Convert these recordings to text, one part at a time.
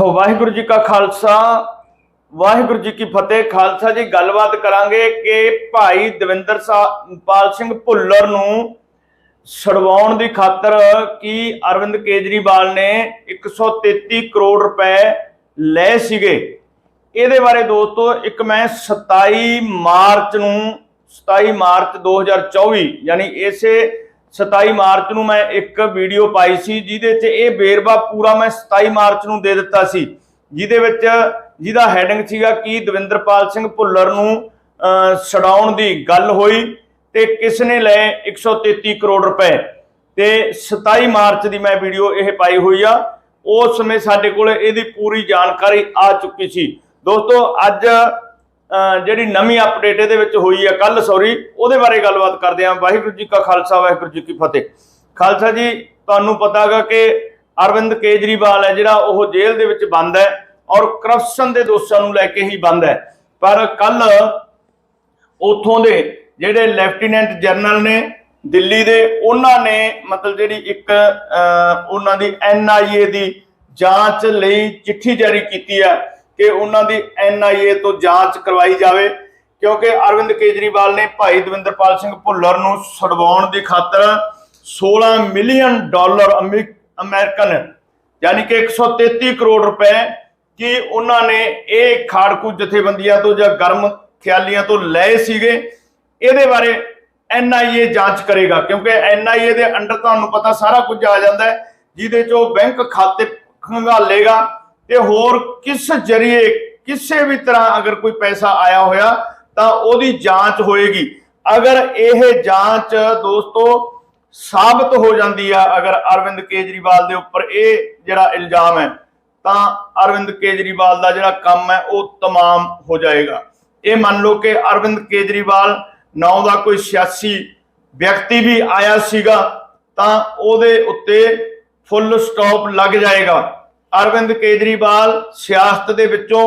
ਵਾਹਿਗੁਰੂ ਜੀ ਕਾ ਖਾਲਸਾ, ਵਾਹਿਗੁਰੂ ਜੀ ਕੀ ਫਤਿਹ। ਖਾਲਸਾ ਜੀ, ਗੱਲਬਾਤ ਕਰਾਂਗੇ ਕਿ ਭਾਈ ਦਵਿੰਦਰ ਪਾਲ ਸਿੰਘ ਭੁੱਲਰ ਨੂੰ ਛਡਵਾਉਣ ਦੀ ਖਾਤਰ ਕੀ ਅਰਵਿੰਦ ਕੇਜਰੀਵਾਲ ਨੇ 133 ਕਰੋੜ ਰੁਪਏ ਲਏ ਸੀਗੇ। ਇਹਦੇ ਬਾਰੇ ਦੋਸਤੋ, ਇੱਕ ਮੈਂ 27 ਮਾਰਚ ਨੂੰ 27 ਮਾਰਚ 2024 ਯਾਨੀ ਇਸੇ 27 ਮਾਰਚ ਨੂੰ ਮੈਂ ਇੱਕ ਵੀਡੀਓ ਪਾਈ ਸੀ, ਜਿਹਦੇ 'ਚ ਇਹ ਬੇਰਵਾ ਪੂਰਾ ਮੈਂ 27 ਮਾਰਚ ਨੂੰ ਦੇ ਦਿੱਤਾ ਸੀ। ਜਿਹਦੇ ਵਿੱਚ ਜਿਹਦਾ ਹੈਡਿੰਗ ਸੀਗਾ ਕਿ ਦਵਿੰਦਰਪਾਲ ਸਿੰਘ ਭੁੱਲਰ ਨੂੰ ਛਡਾਉਣ ਦੀ ਗੱਲ ਹੋਈ ਤੇ ਕਿਸ ਨੇ ਲਏ 133 ਕਰੋੜ ਰੁਪਏ। ਤੇ 27 ਮਾਰਚ ਦੀ ਮੈਂ ਵੀਡੀਓ ਇਹ ਪਾਈ ਹੋਈ ਆ। ਉਸ ਸਮੇਂ ਸਾਡੇ ਕੋਲ ਇਹਦੀ ਪੂਰੀ ਜਾਣਕਾਰੀ ਆ ਚੁੱਕੀ ਸੀ। ਦੋਸਤੋ, ਅੱਜ ਜਿਹੜੀ ਨਵੀਂ ਅਪਡੇਟ ਇਹਦੇ ਵਿੱਚ ਹੋਈ ਆ ਕੱਲ ਸੌਰੀ ਉਹਦੇ ਬਾਰੇ ਗੱਲਬਾਤ ਕਰਦੇ ਹਾਂ। ਵਾਹਿਗੁਰੂ ਜੀ ਕਾ ਖਾਲਸਾ ਵਾਹਿਗੁਰੂ ਜੀ ਕੀ ਫਤਿਹ। ਖਾਲਸਾ ਜੀ ਤੁਹਾਨੂੰ ਪਤਾ ਹੈਗਾ ਕਿ ਅਰਵਿੰਦ ਕੇਜਰੀਵਾਲ ਹੈ ਜਿਹੜਾ ਉਹ ਜੇਲ੍ਹ ਦੇ ਵਿੱਚ ਬੰਦ ਹੈ ਔਰ ਕਰਪਸ਼ਨ ਦੇ ਦੋਸ਼ਾਂ ਨੂੰ ਲੈ ਕੇ ਹੀ ਬੰਦ ਹੈ। ਪਰ ਕੱਲ ਉਥੋਂ ਦੇ ਜਿਹੜੇ ਲੈਫਟੀਨੈਂਟ ਜਨਰਲ ਨੇ ਦਿੱਲੀ ਦੇ ਉਹਨਾਂ ਨੇ ਮਤਲਬ ਜਿਹੜੀ ਇੱਕ ਅਹ, ਉਹਨਾਂ ਦੀ ਐਨਆਈਏ ਦੀ ਜਾਂਚ ਲਈ ਚਿੱਠੀ ਜਾਰੀ ਕੀਤੀ ਹੈ। ਕਿ ਉਹਨਾਂ ਦੀ ਐਨਆਈਏ ਤੋਂ ਜਾਂਚ ਕਰਵਾਈ ਜਾਵੇ, ਕਿਉਂਕਿ ਅਰਵਿੰਦ ਕੇਜਰੀਵਾਲ ਨੇ ਭਾਈ ਦਵਿੰਦਰਪਾਲ ਸਿੰਘ ਭੁੱਲਰ ਨੂੰ ਛਡਵਾਉਣ ਦੀ ਖਾਤਰ 16 ਮਿਲੀਅਨ ਡਾਲਰ ਅਮਰੀ- ਅਮਰੀਕਨ ਯਾਨੀ ਕਿ 133 ਕਰੋੜ ਰੁਪਏ ਕਿ ਉਹਨਾਂ ਨੇ ਇਹ ਖਾੜਕੂ ਜਥੇਬੰਦੀਆਂ ਤੋਂ ਜਾਂ ਗਰਮ ਖਿਆਲੀਆਂ ਤੋਂ ਲਏ ਸੀਗੇ। ਇਹਦੇ ਬਾਰੇ ਐਨਆਈਏ ਜਾਂਚ ਕਰੇਗਾ, ਕਿਉਂਕਿ ਐਨਆਈਏ ਦੇ ਅੰਡਰ ਤੁਹਾਨੂੰ ਪਤਾ ਸਾਰਾ ਕੁਝ ਆ ਜਾਂਦਾ ਹੈ, ਜਿਹਦੇ ਚ ਉਹ ਬੈਂਕ ਖਾਤੇ ਖੰਗਾਲੇਗਾ। ਤੇ ਹੋਰ ਕਿਸ ਜਰੀਏ, ਕਿਸੇ ਵੀ ਤਰ੍ਹਾਂ ਅਗਰ ਕੋਈ ਪੈਸਾ ਆਇਆ ਹੋਇਆ, ਤਾਂ ਉਹਦੀ ਜਾਂਚ ਹੋਏਗੀ। ਅਗਰ ਇਹ ਜਾਂਚ ਦੋਸਤੋ ਸਾਬਤ ਹੋ ਜਾਂਦੀ ਆ, ਅਗਰ ਅਰਵਿੰਦ ਕੇਜਰੀਵਾਲ ਦੇ ਉੱਪਰ ਇਹ ਜਿਹੜਾ ਇਲਜ਼ਾਮ ਹੈ, ਤਾਂ ਅਰਵਿੰਦ ਕੇਜਰੀਵਾਲ ਦਾ ਜਿਹੜਾ ਕੰਮ ਹੈ, ਉਹ ਤਮਾਮ ਹੋ ਜਾਏਗਾ। ਇਹ ਮੰਨ ਲਓ ਕਿ ਅਰਵਿੰਦ ਕੇਜਰੀਵਾਲ ਨਾਂ ਦਾ ਕੋਈ ਸਿਆਸੀ ਵਿਅਕਤੀ ਵੀ ਆਇਆ ਸੀਗਾ, ਤਾਂ ਉਹਦੇ ਉੱਤੇ ਫੁੱਲ ਸਟਾਪ ਲੱਗ ਜਾਏਗਾ। ਅਰਵਿੰਦ ਕੇਜਰੀਵਾਲ ਸਿਆਸਤ ਦੇ ਵਿੱਚੋਂ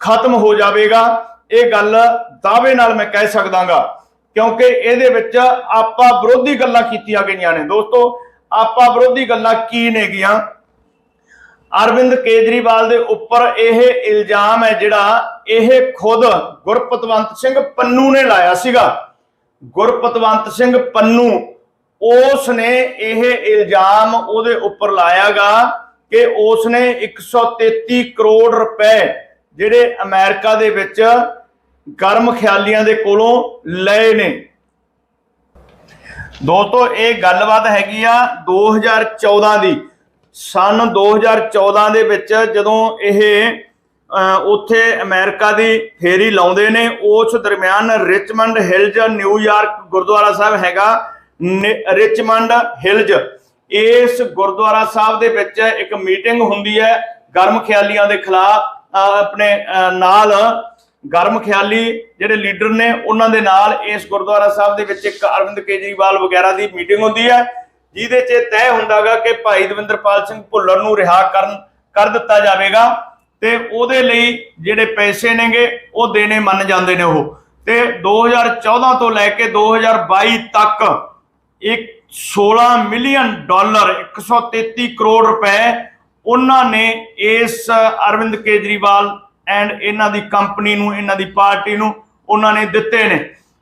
ਖਤਮ ਹੋ ਜਾਵੇਗਾ। ਇਹ ਗੱਲ ਦਾਅਵੇ ਨਾਲ ਮੈਂ ਕਹਿ ਸਕਦਾਗਾ, ਕਿਉਂਕਿ ਇਹਦੇ ਵਿੱਚ ਆਪਾ ਵਿਰੋਧੀ ਗੱਲਾਂ ਕੀਤੀਆਂ ਗਈਆਂ ਨੇ। ਦੋਸਤੋ, ਆਪਾ ਵਿਰੋਧੀ ਗੱਲਾਂ ਕੀ ਨੇਗੀਆਂ ਅਰਵਿੰਦ ਕੇਜਰੀਵਾਲ ਦੇ ਉੱਪਰ ਇਹ ਇਲਜ਼ਾਮ ਹੈ ਜਿਹੜਾ ਇਹ ਖੁਦ ਗੁਰਪਤਵੰਤ ਸਿੰਘ ਪੰਨੂ ਨੇ ਲਾਇਆ ਸੀਗਾ। ਗੁਰਪਤਵੰਤ ਸਿੰਘ ਪੰਨੂ, ਉਸ ਨੇ ਇਹ ਇਲਜ਼ਾਮ ਉਹਦੇ ਉੱਪਰ ਲਾਇਆਗਾ ਕਿ ਉਸ ਨੇ 133 ਕਰੋੜ ਰੁਪਏ ਜਿਹੜੇ ਅਮਰੀਕਾ ਦੇ ਵਿੱਚ ਗਰਮ ਖਿਆਲੀਆਂ ਦੇ ਕੋਲੋਂ ਲਏ ਨੇ। ਦੋਸਤੋ ਇਹ ਗੱਲਬਾਤ ਹੈਗੀ ਆ 2014 ਦੀ। ਸਨ 2014 ਦੇ ਵਿੱਚ ਜਦੋਂ ਇਹ ਅਹ, ਉੱਥੇ ਅਮਰੀਕਾ ਦੀ ਫੇਰੀ ਲਾਉਂਦੇ ਨੇ ਉਸ ਦਰਮਿਆਨ Richmond Hills New York gurdwara Sahib ਹੈਗਾ ਨਿ- ਰਿਚਮੰਡ ਹਿਲਜ। ਇਸ ਗੁਰਦੁਆਰਾ ਸਾਹਿਬ ਦੇ ਵਿੱਚ ਇੱਕ ਮੀਟਿੰਗ ਹੁੰਦੀ ਹੈ ਗਰਮ ਖਿਆਲੀਆਂ ਦੇ ਖਿਲਾਫ ਆਪਣੇ ਨਾਲ ਗਰਮ ਖਿਆਲੀ ਜਿਹੜੇ ਲੀਡਰ ਨੇ ਉਹਨਾਂ ਦੇ ਨਾਲ ਇਸ ਗੁਰਦੁਆਰਾ ਸਾਹਿਬ ਦੇ ਵਿੱਚ ਇੱਕ ਅਰਵਿੰਦ ਕੇਜਰੀਵਾਲ ਵਗੈਰਾ ਦੀ ਮੀਟਿੰਗ ਹੁੰਦੀ ਹੈ, ਜਿਹਦੇ 'ਚ ਇਹ ਤੈਅ ਹੁੰਦਾਗਾ ਕਿ ਭਾਈ ਦਵਿੰਦਰਪਾਲ ਸਿੰਘ ਭੁੱਲਰ ਨੂੰ ਰਿਹਾ ਕਰਨ, ਕਰ ਦਿੱਤਾ ਜਾਵੇਗਾ ਤੇ ਉਹਦੇ ਲਈ ਜਿਹੜੇ ਪੈਸੇ ਨੇਗੇ ਉਹ ਦੇਣੇ ਮੰਨ ਜਾਂਦੇ ਨੇ ਉਹ। ਤੇ 2014 ਤੋਂ ਲੈ ਕੇ 2022 ਤੱਕ ਇੱਕ 16 ਮਿਲੀਅਨ ਡਾਲਰ 133 ਕਰੋੜ ਰੁਪਏ ਉਹਨਾਂ ਨੇ ਇਸ ਅਰਵਿੰਦ ਕੇਜਰੀਵਾਲ ਐਂਡ ਇਹਨਾਂ ਦੀ ਕੰਪਨੀ ਨੂੰ, ਇਹਨਾਂ ਦੀ ਪਾਰਟੀ ਨੂੰ ਉਹਨਾਂ ਨੇ ਦਿੱਤੇ ਨੇ।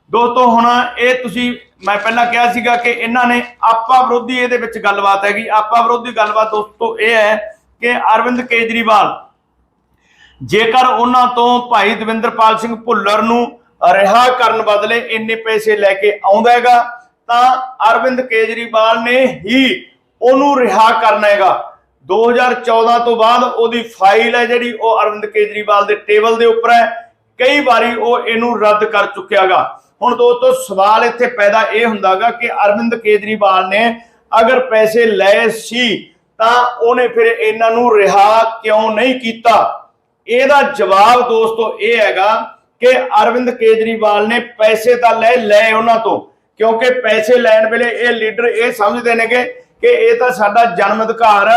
ਦੋਸਤੋ, ਹੁਣ ਇਹ ਤੁਸੀਂ, ਮੈਂ ਪਹਿਲਾਂ ਕਿਹਾ ਸੀਗਾ ਕਿ ਇਹਨਾਂ ਨੇ ਆਪਾ ਵਿਰੋਧੀ ਇਹਦੇ ਵਿੱਚ ਗੱਲਬਾਤ ਹੈਗੀ। ਆਪਾ ਵਿਰੋਧੀ ਗੱਲਬਾਤ ਦੋਸਤੋ ਇਹ ਹੈ ਕਿ ਅਰਵਿੰਦ ਕੇਜਰੀਵਾਲ ਜੇਕਰ ਉਹਨਾਂ ਤੋਂ ਭਾਈ ਦਵਿੰਦਰਪਾਲ ਸਿੰਘ ਭੁੱਲਰ ਨੂੰ ਰਿਹਾ ਕਰਨ ਬਦਲੇ ਇੰਨੇ ਪੈਸੇ ਲੈ ਕੇ ਆਉਂਦਾ ਹੈਗਾ ਤਾਂ ਅਰਵਿੰਦ ਕੇਜਰੀਵਾਲ ਨੇ ਹੀ ਉਹਨੂੰ ਰਿਹਾ ਕਰਨਾ ਹੈਗਾ। 2014 ਤੋਂ ਬਾਅਦ ਉਹਦੀ ਫਾਈਲ ਹੈ ਜਿਹੜੀ, ਉਹ ਅਰਵਿੰਦ ਕੇਜਰੀਵਾਲ ਦੇ ਟੇਬਲ ਦੇ ਉੱਪਰ ਹੈ। ਕਈ ਵਾਰੀ ਉਹ ਇਹਨੂੰ ਰੱਦ ਕਰ ਚੁੱਕਿਆਗਾ ਹੁਣ ਦੋਸਤੋ, ਸਵਾਲ ਇੱਥੇ ਪੈਦਾ ਇਹ ਹੁੰਦਾਗਾ ਕਿ ਅਰਵਿੰਦ ਕੇਜਰੀਵਾਲ ਨੇ ਅਗਰ ਪੈਸੇ ਲਏ ਸੀ, ਤਾਂ ਉਹਨੇ ਫਿਰ ਇਹਨਾਂ ਨੂੰ ਰਿਹਾ ਕਿਉਂ ਨਹੀਂ ਕੀਤਾ? ਇਹਦਾ ਜਵਾਬ ਦੋਸਤੋ ਇਹ ਹੈਗਾ ਕਿ ਅਰਵਿੰਦ ਕੇਜਰੀਵਾਲ ਨੇ ਪੈਸੇ ਤਾਂ ਲੈ ਲਏ ਉਹਨਾਂ ਤੋਂ। ਕਿਉਂਕਿ ਪੈਸੇ ਲੈਣ ਵੇਲੇ ਇਹ ਲੀਡਰ ਇਹ ਸਮਝਦੇ ਨੇਗੇ ਕਿ ਇਹ ਤਾਂ ਸਾਡਾ ਜਨਮ ਅਧਿਕਾਰ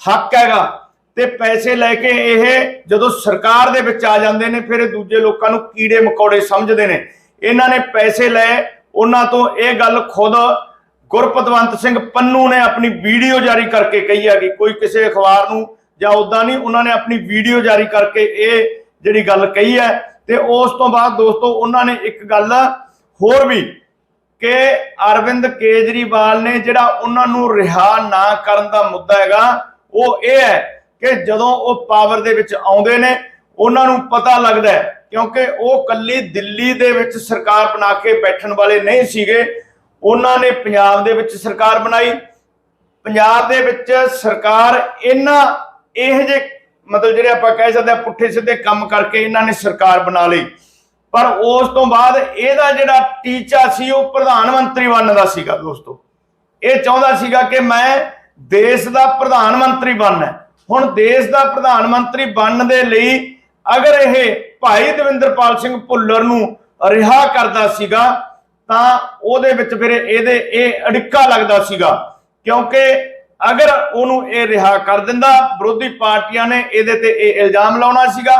ਹੱਕ ਹੈਗਾ। ਤੇ ਪੈਸੇ ਲੈ ਕੇ ਇਹ ਜਦੋਂ ਸਰਕਾਰ ਦੇ ਵਿੱਚ ਆ ਜਾਂਦੇ ਨੇ, ਫਿਰ ਦੂਜੇ ਲੋਕਾਂ ਨੂੰ ਕੀੜੇ ਮਕੌੜੇ ਸਮਝਦੇ ਨੇ। ਇਹਨਾਂ ਨੇ ਪੈਸੇ ਲਏ, ਉਹਨਾਂ ਤੋਂ ਇਹ ਗੱਲ ਖੁਦ ਗੁਰਪਤਵੰਤ ਸਿੰਘ ਪੰਨੂ ਨੇ ਆਪਣੀ ਵੀਡੀਓ ਜਾਰੀ ਕਰਕੇ ਕਹੀ ਹੈਗੀ। ਕੋਈ ਕਿਸੇ ਅਖਬਾਰ ਨੂੰ ਜਾਂ ਉਦਾਂ ਨਹੀਂ, ਉਹਨਾਂ ਨੇ ਆਪਣੀ ਵੀਡੀਓ ਜਾਰੀ ਕਰਕੇ ਇਹ ਜਿਹੜੀ ਗੱਲ ਕਹੀ ਹੈ। ਤੇ ਉਸ ਤੋਂ ਬਾਅਦ ਦੋਸਤੋ, ਉਹਨਾਂ ਨੇ ਇੱਕ ਗੱਲ ਹੋਰ ਵੀ ਕਿ ਅਰਵਿੰਦ ਕੇਜਰੀਵਾਲ ਨੇ ਜਿਹੜਾ ਉਹਨਾਂ ਨੂੰ ਰਿਹਾ ਨਾ ਕਰਨ ਦਾ ਮੁੱਦਾ ਹੈਗਾ, ਉਹ ਇਹ ਹੈ ਕਿ ਜਦੋਂ ਉਹ ਪਾਵਰ ਦੇ ਵਿੱਚ ਆਉਂਦੇ ਨੇ, ਉਹਨਾਂ ਨੂੰ ਪਤਾ ਲੱਗਦਾ ਕਿਉਂਕਿ ਉਹ ਕੱਲੀ ਦਿੱਲੀ ਦੇ ਵਿੱਚ ਸਰਕਾਰ ਬਣਾ ਕੇ ਬੈਠਣ ਵਾਲੇ ਨਹੀਂ ਸੀਗੇ। ਉਹਨਾਂ ਨੇ ਪੰਜਾਬ ਦੇ ਵਿੱਚ ਸਰਕਾਰ ਬਣਾਈ। ਪੰਜਾਬ ਦੇ ਵਿੱਚ ਸਰਕਾਰ ਇਹਨਾਂ, ਇਹ ਜੇ ਮਤਲਬ ਜਿਹੜੇ ਆਪਾਂ ਕਹਿ ਸਕਦੇ ਆ ਪੁੱਠੇ ਸਿੱਧੇ ਕੰਮ ਕਰਕੇ ਇਹਨਾਂ ਨੇ ਸਰਕਾਰ ਬਣਾ ਲਈ। ਪਰ ਉਸ ਤੋਂ ਬਾਅਦ ਇਹਦਾ ਜਿਹੜਾ ਟੀਚਾ ਸੀ ਉਹ ਪ੍ਰਧਾਨ ਮੰਤਰੀ ਬਣਨ ਦਾ ਸੀਗਾ ਦੋਸਤੋ। ਇਹ ਚਾਹੁੰਦਾ ਸੀਗਾ ਕਿ ਮੈਂ ਦੇਸ਼ ਦਾ ਪ੍ਰਧਾਨ ਮੰਤਰੀ ਬਣਨਾ ਹੁਣ ਦੇਸ਼ ਦਾ ਪ੍ਰਧਾਨ ਮੰਤਰੀ ਬਣਨ ਦੇ ਲਈ ਅਗਰ ਇਹ ਭਾਈ ਦਵਿੰਦਰਪਾਲ ਸਿੰਘ ਭੁੱਲਰ ਨੂੰ ਰਿਹਾ ਕਰਦਾ ਸੀਗਾ, ਤਾਂ ਉਹਦੇ ਵਿੱਚ ਫਿਰ ਇਹਦੇ ਇਹ ਅੜਿੱਕਾ ਲੱਗਦਾ ਸੀਗਾ। ਕਿਉਂਕਿ ਅਗਰ ਉਹਨੂੰ ਇਹ ਰਿਹਾ ਕਰ ਦਿੰਦਾ, ਵਿਰੋਧੀ ਪਾਰਟੀਆਂ ਨੇ ਇਹਦੇ ਤੇ ਇਹ ਇਲਜ਼ਾਮ ਲਾਉਣਾ ਸੀਗਾ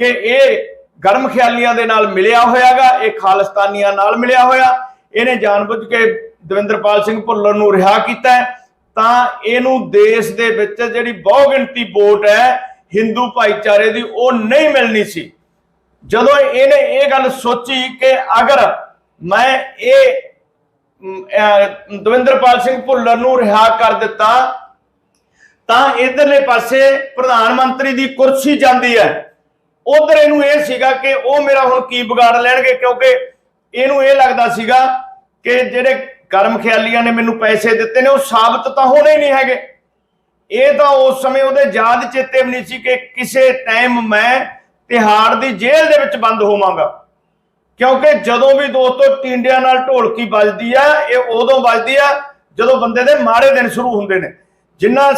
ਕਿ ਇਹ ਗਰਮ ਖਿਆਲੀਆਂ ਦੇ ਨਾਲ ਮਿਲਿਆ ਹੋਇਆਗਾ, ਇਹ ਖਾਲਿਸਤਾਨੀਆਂ ਨਾਲ ਮਿਲਿਆ ਹੋਇਆ। ਇਹਨੇ ਜਾਣਬੁੱਝ ਕੇ ਦਵਿੰਦਰਪਾਲ ਸਿੰਘ ਭੁੱਲਰ ਨੂੰ ਰਿਹਾ ਕੀਤਾ ਤਾਂ ਇਹਨੂੰ ਦੇਸ਼ ਦੇ ਵਿੱਚ ਜਿਹੜੀ ਬਹੁਗਿਣਤੀ ਵੋਟ ਹੈ, ਹਿੰਦੂ ਭਾਈਚਾਰੇ ਦੀ ਉਹ ਨਹੀਂ ਮਿਲਣੀ ਸੀ। ਜਦੋਂ ਇਹਨੇ ਇਹ ਗੱਲ ਸੋਚੀ ਕਿ ਅਗਰ ਮੈਂ ਇਹ ਦਵਿੰਦਰਪਾਲ ਸਿੰਘ ਭੁੱਲਰ ਨੂੰ ਰਿਹਾ ਕਰ ਦਿੱਤਾ, ਤਾਂ ਇਧਰਲੇ ਪਾਸੇ ਪ੍ਰਧਾਨ ਮੰਤਰੀ ਦੀ ਕੁਰਸੀ ਜਾਂਦੀ ਹੈ। ਉਧਰ ਇਹਨੂੰ ਇਹ ਸੀਗਾ ਕਿ ਉਹ ਮੇਰਾ ਹੁਣ ਕੀ ਵਿਗਾੜ ਲੈਣਗੇ, ਕਿਉਂਕਿ ਇਹਨੂੰ ਇਹ ਲੱਗਦਾ ਸੀਗਾ ਕਿ ਜਿਹੜੇ ਕਰਮ ਖਿਆਲੀਆਂ ਨੇ ਮੈਨੂੰ ਪੈਸੇ ਦਿੱਤੇ ਨੇ, ਉਹ ਸਾਬਤ ਤਾਂ ਹੋਣੇ ਹੀ ਨਹੀਂ ਹੈਗੇ। ਇਹ ਤਾਂ ਉਸ ਸਮੇਂ ਉਹਦੇ ਯਾਦ ਚੇਤੇ ਵੀ ਨਹੀਂ ਸੀ ਕਿ ਕਿਸੇ ਟਾਈਮ ਮੈਂ ਤਿਹਾੜ ਦੀ ਜੇਲ੍ਹ ਦੇ ਵਿੱਚ ਬੰਦ ਹੋਵਾਂਗਾ। ਕਿਉਂਕਿ ਜਦੋਂ ਵੀ ਦੋਸਤੋ ਟਿੰਡਿਆਂ ਨਾਲ ਢੋਲਕੀ ਵੱਜਦੀ ਆ, ਇਹ ਉਦੋਂ ਵੱਜਦੀ ਆ ਜਦੋਂ ਬੰਦੇ ਦੇ ਮਾੜੇ ਦਿਨ ਸ਼ੁਰੂ ਹੁੰਦੇ ਨੇ। ਜਿੰਨਾ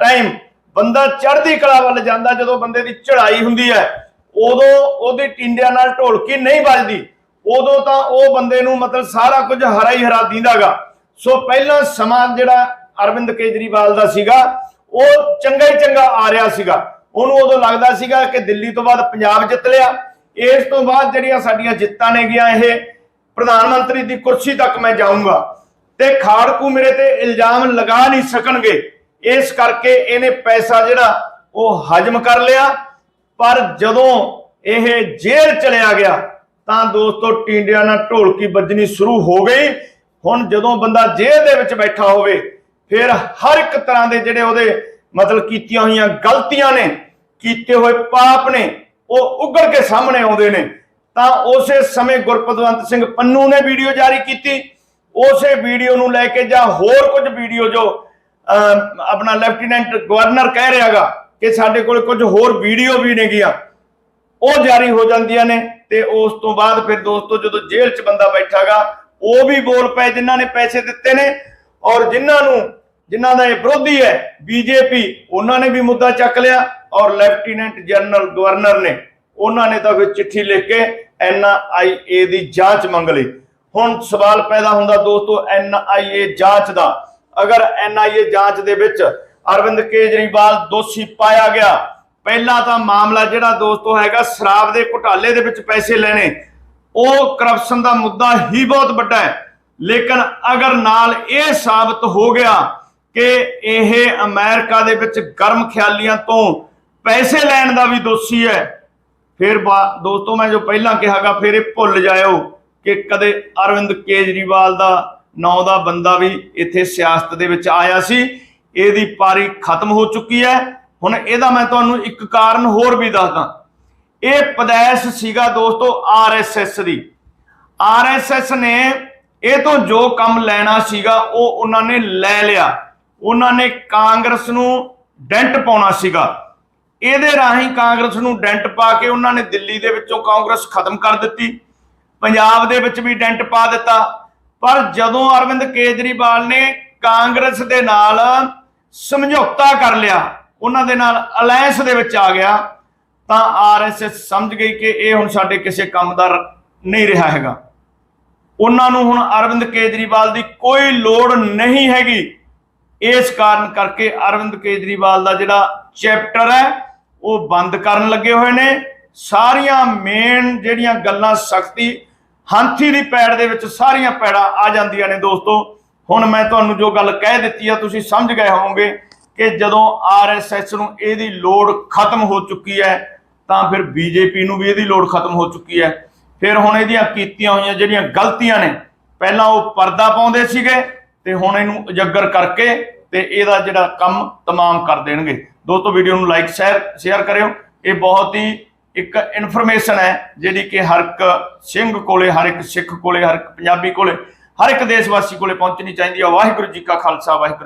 ਟਾਈਮ ਬੰਦਾ ਚੜ੍ਹਦੀ ਕਲਾ ਵੱਲ ਜਾਂਦਾ ਜਦੋਂ ਬੰਦੇ ਦੀ ਚੜ੍ਹਾਈ ਹੁੰਦੀ ਹੈ। ਉਦੋਂ ਉਹਦੀ ਟਿੰਡਿਆਂ ਨਾਲ ਢੋਲਕੀ ਨਹੀਂ ਵੱਜਦੀ। ਉਦੋਂ ਤਾਂ ਉਹ ਬੰਦੇ ਨੂੰ ਮਤਲਬ ਸਾਰਾ ਕੁਝ ਹਰਾ ਹੀ ਹਰਾ ਦਿੰਦਾਗਾ। ਸੋ ਪਹਿਲਾਂ ਸਮਾਂ ਜਿਹੜਾ ਅਰਵਿੰਦ ਕੇਜਰੀਵਾਲ ਦਾ ਸੀਗਾ, ਉਹ ਚੰਗਾ ਹੀ ਚੰਗਾ ਆ ਰਿਹਾ ਸੀਗਾ। ਉਹਨੂੰ ਉਦੋਂ ਲੱਗਦਾ ਸੀਗਾ ਕਿ ਦਿੱਲੀ ਤੋਂ ਬਾਅਦ ਪੰਜਾਬ ਜਿੱਤ ਲਿਆ। ਇਸ ਤੋਂ ਬਾਅਦ ਜਿਹੜੀਆਂ ਸਾਡੀਆਂ ਜਿੱਤਾਂ ਨੇ ਗਿਆ ਇਹ, ਪ੍ਰਧਾਨ ਮੰਤਰੀ ਦੀ ਕੁਰਸੀ ਤੱਕ ਮੈਂ ਜਾਊਂਗਾ। ਤੇ ਖਾੜਕੂ ਮੇਰੇ ਤੇ ਇਲਜ਼ਾਮ ਲਗਾ ਨਹੀਂ ਸਕਣਗੇ। ਇਸ ਕਰਕੇ ਇਹਨੇ ਪੈਸਾ ਜਿਹੜਾ ਉਹ ਹਜਮ ਕਰ ਲਿਆ। ਪਰ ਜਦੋਂ ਇਹ ਜੇਲ੍ਹ ਚਲਿਆ ਗਿਆ, ਤਾਂ ਦੋਸਤੋ ਟਿੰਡਿਆਂ ਨਾਲ ਢੋਲਕੀ ਵੱਜਣੀ ਸ਼ੁਰੂ ਹੋ ਗਈ। ਹੁਣ ਜਦੋਂ ਬੰਦਾ ਜੇਲ੍ਹ ਦੇ ਵਿੱਚ ਬੈਠਾ ਹੋਵੇ, ਫਿਰ ਹਰ ਇੱਕ ਤਰ੍ਹਾਂ ਦੇ ਜਿਹੜੇ ਉਹਦੇ ਮਤਲਬ ਕੀਤੀਆਂ ਹੋਈਆਂ ਗਲਤੀਆਂ ਨੇ, ਕੀਤੇ ਹੋਏ ਪਾਪ ਨੇ, ਉਹ ਉੱਗੜ ਕੇ ਸਾਹਮਣੇ ਆਉਂਦੇ ਨੇ। ਤਾਂ ਉਸੇ ਸਮੇਂ ਗੁਰਪਤਵੰਤ ਸਿੰਘ ਪੰਨੂ ਨੇ ਵੀਡੀਓ ਜਾਰੀ ਕੀਤੀ। ਉਸੇ ਵੀਡੀਓ ਨੂੰ ਲੈ ਕੇ ਜਾਂ ਹੋਰ ਕੁਝ ਵੀਡੀਓ ਜੋ ਆਪਣਾ ਲੈਫਟੀਨੈਂਟ ਗਵਰਨਰ ਕਹਿ ਰਿਹਾਗਾ ਕਿ ਸਾਡੇ ਕੋਲ ਕੁਝ ਹੋਰ ਵੀਡੀਓ ਵੀ ਨੇ ਗਿਆ। ਉਹ ਜਾਰੀ ਹੋ ਜਾਂਦੀਆਂ ਨੇ ਤੇ ਉਸ ਤੋਂ ਬਾਅਦ ਫਿਰ ਦੋਸਤੋ ਜਦੋਂ ਜੇਲ੍ਹ 'ਚ ਬੰਦਾ ਬੈਠਾਗਾ, ਉਹ ਵੀ ਬੋਲ ਪਏ ਜਿਨ੍ਹਾਂ ਨੇ ਪੈਸੇ ਦਿੱਤੇ ਨੇ ਔਰ ਜਿਨ੍ਹਾਂ ਨੂੰ, ਜਿਨ੍ਹਾਂ ਦਾ ਇਹ ਵਿਰੋਧੀ ਹੈ, ਬੀਜੇਪੀ, ਉਹਨਾਂ ਨੇ ਵੀ ਮੁੱਦਾ ਚੱਕ ਲਿਆ ਔਰ ਲੈਫਟੀਨੈਂਟ ਜਨਰਲ ਗਵਰਨਰ ਨੇ, ਉਹਨਾਂ ਨੇ ਤਾਂ ਫਿਰ ਚਿੱਠੀ ਲਿਖ ਕੇ ਐਨਆਈਏ ਦੀ ਜਾਂਚ ਮੰਗ ਲਈ। ਹੁਣ ਸਵਾਲ ਪੈਦਾ ਹੁੰਦਾ ਦੋਸਤੋ ਐਨਆਈਏ ਜਾਂਚ ਦਾ ਅਗਰ ਐਨਆਈਏ ਜਾਂਚ ਦੇ ਵਿੱਚ ਅਰਵਿੰਦ ਕੇਜਰੀਵਾਲ ਦੋਸ਼ੀ ਪਾਇਆ ਗਿਆ, ਪਹਿਲਾ ਤਾਂ ਮਾਮਲਾ ਜਿਹੜਾ ਦੋਸਤੋ ਹੈਗਾ ਸ਼ਰਾਬ ਦੇ ਘੁਟਾਲੇ ਦੇ ਵਿੱਚ ਪੈਸੇ ਲੈਣੇ, ਉਹ ਕਰਪਸ਼ਨ ਦਾ ਮੁੱਦਾ ਹੀ ਬਹੁਤ ਵੱਡਾ ਹੈ। ਲੇਕਿਨ ਅਗਰ ਨਾਲ ਇਹ ਸਾਬਤ ਹੋ ਗਿਆ ਕਿ ਇਹ ਅਮਰੀਕਾ ਦੇ ਵਿੱਚ ਗਰਮ ਖਿਆਲੀਆਂ ਤੋਂ ਪੈਸੇ ਲੈਣ ਦਾ ਵੀ ਦੋਸ਼ੀ ਹੈ, ਫਿਰ ਬਾ- ਦੋਸਤੋ ਮੈਂ ਜੋ ਪਹਿਲਾਂ ਕਿਹਾਗਾ, ਫਿਰ ਇਹ ਭੁੱਲ ਜਾਇਓ ਕਿ ਕਦੇ ਅਰਵਿੰਦ ਕੇਜਰੀਵਾਲ ਦਾ ਨੌ ਦਾ ਬੰਦਾ ਵੀ ਇੱਥੇ ਸਿਆਸਤ ਦੇ ਵਿੱਚ ਆਇਆ ਸੀ। ਇਹਦੀ ਪਾਰੀ ਖਤਮ ਹੋ ਚੁੱਕੀ ਹੈ। ਹੁਣ ਇਹਦਾ ਮੈਂ ਤੁਹਾਨੂੰ ਇੱਕ ਕਾਰਨ ਹੋਰ ਵੀ ਦੱਸਦਾ। ਇਹ ਪਦੈਸ਼ ਸੀਗਾ ਦੋਸਤੋ ਆਰਐਸਐਸ ਦੀ। ਆਰਐਸਐਸ ਨੇ ਇਹ ਤੋਂ ਜੋ ਕੰਮ ਲੈਣਾ ਸੀਗਾ ਉਹ ਉਹਨਾਂ ਨੇ ਲੈ ਲਿਆ। ਉਹਨਾਂ ਨੇ ਕਾਂਗਰਸ ਨੂੰ ਡੈਂਟ ਪਾਉਣਾ ਸੀਗਾ। ਇਹਦੇ ਰਾਹੀਂ ਕਾਂਗਰਸ ਨੂੰ ਡੈਂਟ ਪਾ ਕੇ ਉਹਨਾਂ ਨੇ ਦਿੱਲੀ ਦੇ ਵਿੱਚੋਂ ਕਾਂਗਰਸ ਖਤਮ ਕਰ ਦਿੱਤੀ। ਪੰਜਾਬ ਦੇ ਵਿੱਚ ਵੀ ਡੈਂਟ ਪਾ ਦਿੱਤਾ। ਪਰ ਜਦੋਂ ਅਰਵਿੰਦ ਕੇਜਰੀਵਾਲ ਨੇ ਕਾਂਗਰਸ ਦੇ ਨਾਲ ਸਮਝੌਤਾ ਕਰ ਲਿਆ, ਉਹਨਾਂ ਦੇ ਨਾਲ ਅਲਾਈਅੰਸ ਦੇ ਵਿੱਚ ਆ ਗਿਆ, ਤਾਂ ਆਰਐਸਐਸ ਸਮਝ ਗਈ ਕਿ ਇਹ ਹੁਣ ਸਾਡੇ ਕਿਸੇ ਕੰਮ ਦਾ ਨਹੀਂ ਰਿਹਾ ਹੈਗਾ। ਉਹਨਾਂ ਨੂੰ ਹੁਣ ਅਰਵਿੰਦ ਕੇਜਰੀਵਾਲ ਦੀ ਕੋਈ ਲੋੜ ਨਹੀਂ ਹੈਗੀ। ਇਸ ਕਾਰਨ ਕਰਕੇ ਅਰਵਿੰਦ ਕੇਜਰੀਵਾਲ ਦਾ ਜਿਹੜਾ ਚੈਪਟਰ ਹੈ, ਉਹ ਬੰਦ ਕਰਨ ਲੱਗੇ ਹੋਏ ਨੇ। ਸਾਰੀਆਂ ਮੇਨ ਜਿਹੜੀਆਂ ਗੱਲਾਂ ਸਖਤੀ ਹਾਥੀ ਦੀ ਪੈੜ ਦੇ ਵਿੱਚ ਸਾਰੀਆਂ ਪੈੜਾਂ ਆ ਜਾਂਦੀਆਂ ਨੇ ਦੋਸਤੋ। ਹੁਣ ਮੈਂ ਤੁਹਾਨੂੰ ਜੋ ਗੱਲ ਕਹਿ ਦਿੱਤੀ ਆ, ਤੁਸੀਂ ਸਮਝ ਗਏ ਹੋਵੋਗੇ ਕਿ ਜਦੋਂ ਆਰਐਸਐਸ ਨੂੰ ਇਹਦੀ ਲੋੜ ਖਤਮ ਹੋ ਚੁੱਕੀ ਹੈ, ਤਾਂ ਫਿਰ ਬੀਜੇਪੀ ਨੂੰ ਵੀ ਇਹਦੀ ਲੋੜ ਖਤਮ ਹੋ ਚੁੱਕੀ ਹੈ। ਫਿਰ ਹੁਣ ਇਹਦੀਆਂ ਕੀਤੀਆਂ ਹੋਈਆਂ ਜਿਹੜੀਆਂ ਗਲਤੀਆਂ ਨੇ, ਪਹਿਲਾਂ ਉਹ ਪਰਦਾ ਪਾਉਂਦੇ ਸੀਗੇ ਤੇ ਹੁਣ ਇਹਨੂੰ ਉਜਾਗਰ ਕਰਕੇ ਤੇ ਇਹਦਾ ਜਿਹੜਾ ਕੰਮ ਤਮਾਮ ਕਰ ਦੇਣਗੇ। ਦੋਸਤੋ, ਵੀਡੀਓ ਨੂੰ ਲਾਈਕ ਸ਼ੇਅਰ ਸ਼ੇਅਰ ਕਰਿਓ। ਇਹ ਬਹੁਤ ਹੀ ਇੱਕ ਇਨਫੋਰਮੇਸ਼ਨ ਹੈ ਜਿਹੜੀ ਕਿ ਹਰ ਇੱਕ ਸਿੰਘ ਕੋਲੇ, ਹਰ ਇੱਕ ਸਿੱਖ ਕੋਲੇ, ਹਰ ਇੱਕ ਪੰਜਾਬੀ ਕੋਲੇ, ਹਰ ਇੱਕ ਦੇਸ਼ ਵਾਸੀ ਕੋਲੇ ਪਹੁੰਚਣੀ ਚਾਹੀਦੀ ਹੈ। ਵਾਹਿਗੁਰੂ ਜੀ ਕਾ ਖਾਲਸਾ, ਵਾਹਿਗੁਰੂ